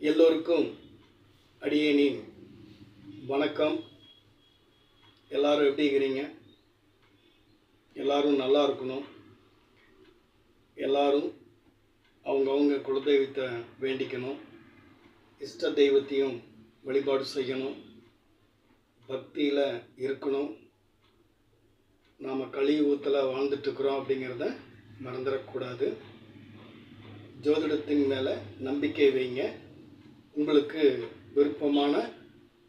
எல்லோருக்கும் அடியேனின் வணக்கம். எல்லாரும் எப்படி இருக்கிறீங்க? எல்லாரும் நல்லா இருக்கணும். எல்லாரும் அவங்கவுங்க குலதெய்வத்தை வேண்டிக்கணும். இஷ்ட தெய்வத்தையும் வழிபாடு செய்யணும். பக்தியில் இருக்கணும். நாம் கலியுகத்தில் வாழ்ந்துட்டுருக்குறோம் அப்படிங்கிறத மறந்துடக்கூடாது. ஜோதிடத்தின் மேலே நம்பிக்கை வைங்க. உங்களுக்கு விருப்பமான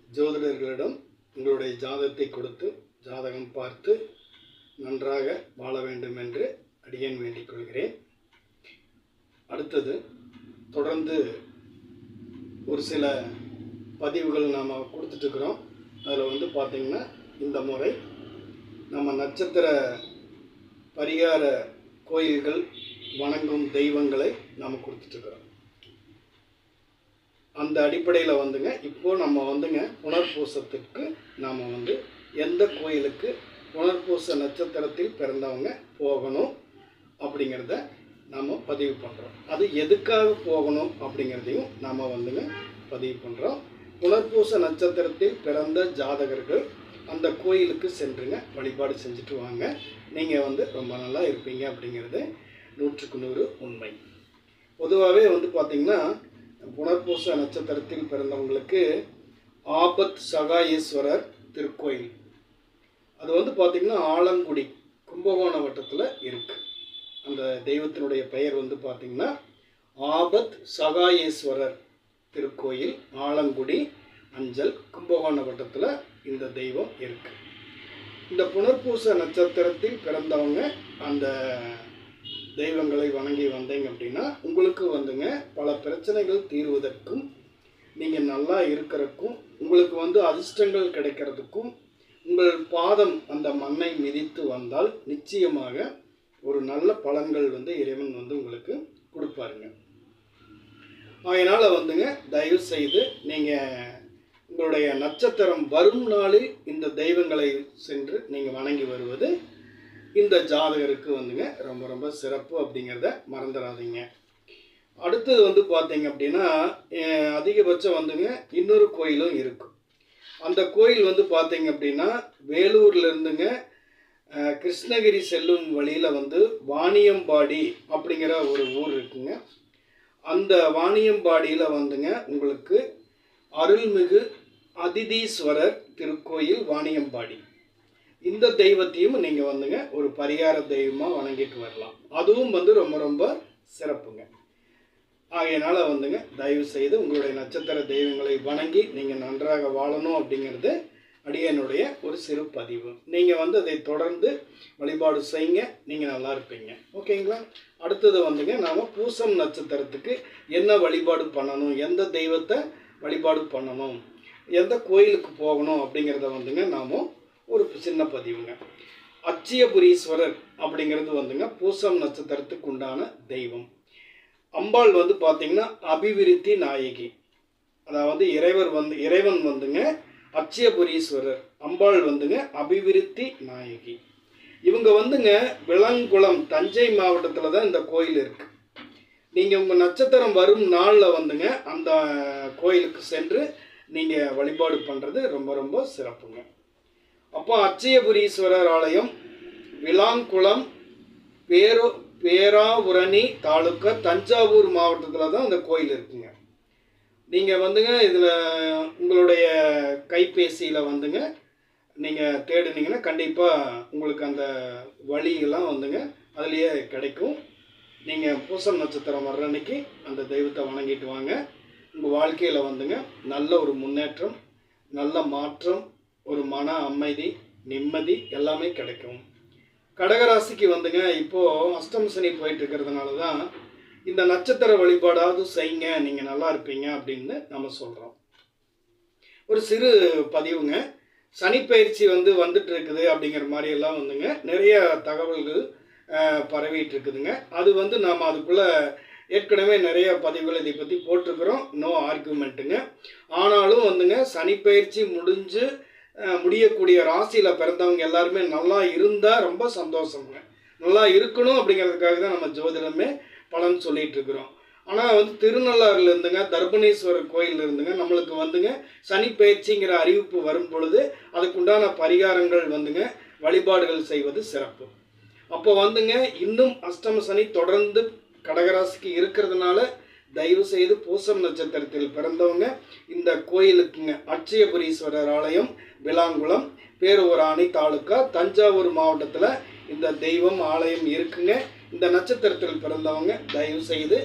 ஜோதிடர்களிடம் உங்களுடைய ஜாதகத்தை கொடுத்து ஜாதகம் பார்த்து நன்றாக வாழ வேண்டும் என்று அடியேன் வேண்டிக் கொள்கிறேன். அடுத்தது தொடர்ந்து ஒரு சில பதிவுகள் நாம் கொடுத்துட்ருக்குறோம் அதில் வந்து பார்த்திங்கன்னா இந்த முறை நம்ம நட்சத்திர பரிகார கோயில்கள் வணங்கும் தெய்வங்களை நாம் கொடுத்துட்ருக்குறோம் அந்த அடிப்படையில் வந்துங்க இப்போ நம்ம வந்துங்க உணர்பூசத்துக்கு நாம் வந்து எந்த கோயிலுக்கு புனர்பூச நட்சத்திரத்தில் பிறந்தவங்க போகணும் அப்படிங்கிறத நாம் பதிவு பண்ணுறோம் அது எதுக்காக போகணும் அப்படிங்கிறதையும் நாம் வந்துங்க பதிவு பண்ணுறோம் புனர்பூச நட்சத்திரத்தில் பிறந்த ஜாதகர்கள் அந்த கோயிலுக்கு சென்றுங்க வழிபாடு செஞ்சுட்டு வாங்க. நீங்கள் வந்து ரொம்ப நல்லா இருப்பீங்க அப்படிங்கிறது நூற்றுக்கு நூறு உண்மை. பொதுவாகவே வந்து பார்த்திங்கன்னா புனர்பூச நட்சத்திரத்தில் பிறந்தவங்களுக்கு ஆபத் சகாயேஸ்வரர் திருக்கோயில். அது வந்து பார்த்திங்கன்னா ஆலங்குடி கும்பகோண வட்டத்தில் இருக்குது அந்த தெய்வத்தினுடைய பெயர் வந்து பார்த்திங்கன்னா ஆபத் சகாயேஸ்வரர் திருக்கோயில் ஆலங்குடி அஞ்சல் கும்பகோண வட்டத்தில் இந்த தெய்வம் இருக்குது இந்த புனர்பூச நட்சத்திரத்தில் பிறந்தவங்க அந்த தெய்வங்களை வணங்கி வந்தீங்க அப்படின்னா உங்களுக்கு வந்துங்க பல பிரச்சனைகள் தீர்வதற்கும் நீங்கள் நல்லா இருக்கிறதுக்கும் உங்களுக்கு வந்து அதிர்ஷ்டங்கள் கிடைக்கிறதுக்கும் உங்கள் பாதம் அந்த மண்ணை மிதித்து வந்தால் நிச்சயமாக ஒரு நல்ல பலன்கள் வந்து இறைவன் வந்து உங்களுக்கு கொடுப்பாருங்க. அதனால் வந்துங்க தயவு செய்து நீங்கள் உங்களுடைய நட்சத்திரம் வரும் நாளில் இந்த தெய்வங்களை சென்று நீங்கள் வணங்கி வருவது இந்த ஜாதகருக்கு வந்துங்க ரொம்ப ரொம்ப சிறப்பு அப்படிங்கிறத மறந்துடாதீங்க. அடுத்தது வந்து பார்த்தீங்க அப்படின்னா அதிகபட்சம் வந்துங்க இன்னொரு கோயிலும் இருக்கும் அந்த கோயில் வந்து பார்த்தீங்க அப்படின்னா வேலூர்லேருந்துங்க கிருஷ்ணகிரி செல்லும் வழியில் வந்து வாணியம்பாடி அப்படிங்கிற ஒரு ஊர் இருக்குங்க. அந்த வாணியம்பாடியில் வந்துங்க உங்களுக்கு அருள்மிகு அதிதீஸ்வரர் திருக்கோயில் வாணியம்பாடி. இந்த தெய்வத்தையும் நீங்கள் வந்துங்க ஒரு பரிகார தெய்வமாக வணங்கிட்டு வரலாம். அதுவும் வந்து ரொம்ப ரொம்ப சிறப்புங்க. ஆகையினால வந்துங்க தயவு செய்து உங்களுடைய நட்சத்திர தெய்வங்களை வணங்கி நீங்கள் நன்றாக வாழணும் அப்படிங்கிறது அடியனுடைய ஒரு சிறு பதிவு. நீங்கள் வந்து அதை தொடர்ந்து வழிபாடு செய்யுங்க நீங்கள் நல்லா இருப்பீங்க. ஓகேங்களா? அடுத்தது வந்துங்க நாம் பூசம் நட்சத்திரத்துக்கு என்ன வழிபாடு பண்ணணும்? எந்த தெய்வத்தை வழிபாடு பண்ணணும்? எந்த கோயிலுக்கு போகணும் அப்படிங்கிறத வந்துங்க நாம் ஒரு சின்ன பதிவுங்க. அச்சியபுரீஸ்வரர் அப்படிங்கிறது வந்துங்க பூசம் நட்சத்திரத்துக்கு உண்டான தெய்வம். அம்பாள் வந்து பார்த்தீங்கன்னா அபிவிருத்தி நாயகி. அதாவது இறைவர் வந்து இறைவன் வந்துங்க அச்சியபுரீஸ்வரர். அம்பாள் வந்துங்க அபிவிருத்தி நாயகி. இவங்க வந்துங்க விளங்குளம் தஞ்சை மாவட்டத்தில் தான் இந்த கோயில் இருக்கு. நீங்கள் உங்கள் நட்சத்திரம் வரும் நாளில் வந்துங்க அந்த கோயிலுக்கு சென்று நீங்கள் வழிபாடு பண்ணுறது ரொம்ப ரொம்ப சிறப்புங்க. அப்போ அச்சயபுரீஸ்வரர் ஆலயம் விளாங்குளம் பேரோ பேராவுரணி தாலுக்கா தஞ்சாவூர் மாவட்டத்தில் தான் அந்த கோயில் இருக்குங்க. நீங்கள் வந்துங்க இதில் உங்களுடைய கைபேசியில் வந்துங்க நீங்கள் தேடுனீங்கன்னா கண்டிப்பாக உங்களுக்கு அந்த வழியெல்லாம் வந்துங்க அதுலேயே கிடைக்கும். நீங்கள் பூசம் நட்சத்திரம் வர்ற அன்னைக்கு அந்த தெய்வத்தை வணங்கிட்டு வாங்க. உங்கள் வாழ்க்கையில் வந்துங்க நல்ல ஒரு முன்னேற்றம் நல்ல மாற்றம் ஒரு மன அமைதி நிம்மதி எல்லாமே கிடைக்கும். கடகராசிக்கு வந்துங்க இப்போது அஷ்டம் சனி போயிட்டு இருக்கிறதுனால தான் இந்த நட்சத்திர வழிபாடாவது செய்யுங்க நீங்கள் நல்லா இருப்பீங்க அப்படின்னு நம்ம சொல்கிறோம் ஒரு சிறு பதிவுங்க. சனிப்பயிற்சி வந்து வந்துட்டு இருக்குது அப்படிங்கிற மாதிரி எல்லாம் வந்துங்க நிறைய தகவல்கள் பரவிட்டு இருக்குதுங்க அது வந்து நாம் அதுக்குள்ளே ஏற்கனவே நிறைய பதிவுகள் இதை பற்றி போட்டிருக்கிறோம். நோ ஆர்குமெண்ட்டுங்க ஆனாலும் வந்துங்க சனிப்பயிற்சி முடிஞ்சு முடியக்கூடிய ராசியில் பிறந்தவங்க எல்லாருமே நல்லா இருந்தால் ரொம்ப சந்தோஷங்க. நல்லா இருக்கணும் அப்படிங்கிறதுக்காக தான் நம்ம ஜோதிடமே பலன் சொல்லிட்டு இருக்கிறோம். ஆனால் வந்து திருநள்ளாறுல இருந்துங்க தர்பணேஸ்வரர் கோயில் இருந்துங்க நம்மளுக்கு வந்துங்க சனி பயிற்சிங்கிற அறிவிப்பு வரும் பொழுது அதுக்குண்டான பரிகாரங்கள் வந்துங்க வழிபாடுகள் செய்வது சிறப்பு. அப்போ வந்துங்க இன்னும் அஷ்டம சனி தொடர்ந்து கடகராசிக்கு இருக்கிறதுனால தயவு செய்து பூசம் நட்சத்திரத்தில் பிறந்தவங்க இந்த கோயிலுக்குங்க அட்சயபுரீஸ்வரர் ஆலயம் விளாங்குளம் பேரூராணி தாலுக்கா தஞ்சாவூர் மாவட்டத்தில் இந்த தெய்வம் ஆலயம் இருக்குங்க. இந்த நட்சத்திரத்தில் பிறந்தவங்க தயவு செய்து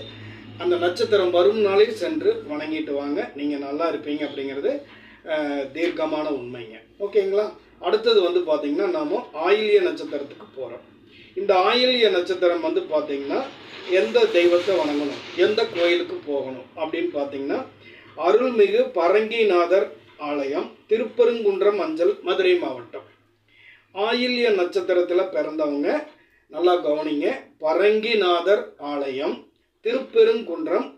அந்த நட்சத்திரம் வரும் நாளில் சென்று வணங்கிட்டு வாங்க. நீங்கள் நல்லா இருப்பீங்க அப்படிங்கிறது தீர்க்கமான உண்மைங்க. ஓகேங்களா? அடுத்தது வந்து பார்த்திங்கன்னா நாம் ஆயிலிய நட்சத்திரத்துக்கு போகிறோம் இந்த ஆயிலிய நட்சத்திரம் வந்து பார்த்திங்கன்னா எந்த தெய்வத்தை வணங்கணும்? எந்த கோயிலுக்கு போகணும்? அப்படின்னு பார்த்தீங்கன்னா அருள்மிகு பரங்கிநாதர் ஆலயம் திருப்பெருங்குன்றம் அஞ்சல் மதுரை மாவட்டம். ஆயில்ய நட்சத்திரத்தில் பிறந்தவங்க நல்லா கவனிங்க. பரங்கிநாதர் ஆலயம் திருப்பெருங்குன்றம்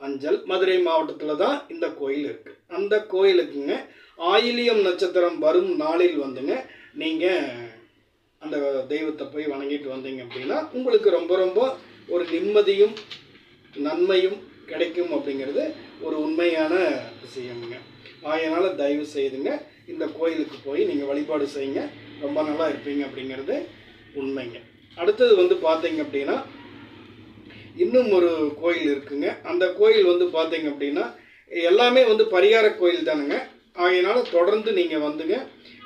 அஞ்சல் மதுரை மாவட்டத்தில் தான் இந்த கோயில் இருக்குது அந்த கோயிலுக்குங்க ஆயிலியம் நட்சத்திரம் வரும் நாளில் வந்துங்க நீங்கள் அந்த தெய்வத்தை போய் வணங்கிட்டு வந்தீங்க அப்படின்னா உங்களுக்கு ரொம்ப ரொம்ப ஒரு நிம்மதியும் நன்மையும் கிடைக்கும் அப்படிங்கிறது ஒரு உண்மையான விஷயமுங்க. ஆகையினால தயவு செய்துங்க இந்த கோயிலுக்கு போய் நீங்கள் வழிபாடு செய்யுங்க. ரொம்ப நல்லா இருப்பீங்க அப்படிங்கிறது உண்மைங்க. அடுத்தது வந்து பார்த்தீங்க அப்படின்னா இன்னும் ஒரு கோயில் இருக்குங்க. அந்த கோயில் வந்து பார்த்தீங்க அப்படின்னா எல்லாமே வந்து பரிகார கோயில் தானுங்க. ஆகையினால தொடர்ந்து நீங்கள் வந்துங்க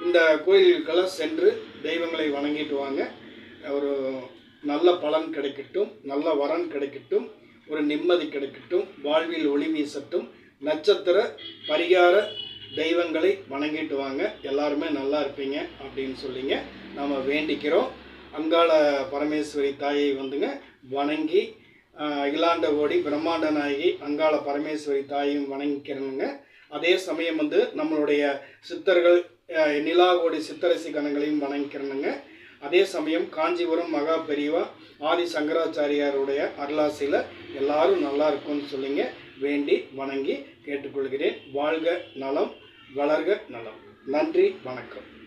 இந்த கோயிலுக்கெல்லாம் சென்று தெய்வங்களை வணங்கிட்டு வாங்க. ஒரு நல்ல பலன் கிடைக்கட்டும் நல்ல வரன் கிடைக்கட்டும் ஒரு நிம்மதி கிடைக்கட்டும் வாழ்வில் ஒளி வீசட்டும். நட்சத்திர பரிகார தெய்வங்களை வணங்கிட்டு வாங்க. எல்லாருமே நல்லா இருப்பீங்க அப்படின்னு சொல்லிங்க. நாம் வேண்டிக்கிறோம். அங்காள பரமேஸ்வரி தாயை வந்துங்க வணங்கி இலாண்ட ஓடி பிரம்மாண்ட நாயகி அங்காள பரமேஸ்வரி தாயையும் வணங்கிக்கிறனுங்க. அதே சமயம் வந்து நம்மளுடைய சித்தர்கள் நிலாவோடி சித்தரசி கணங்களையும் வணங்கிக்கிறனுங்க. அதே சமயம் காஞ்சிபுரம் மகா பெரியவா ஆதி சங்கராச்சாரியாருடைய அருளாசியில் எல்லாரும் நல்லா இருக்கும்னு சொல்லிங்க. வேண்டி வணங்கி கேட்டுக்கொள்கிறேன். வாழ்க நலம் வளர்க நலம். நன்றி வணக்கம்.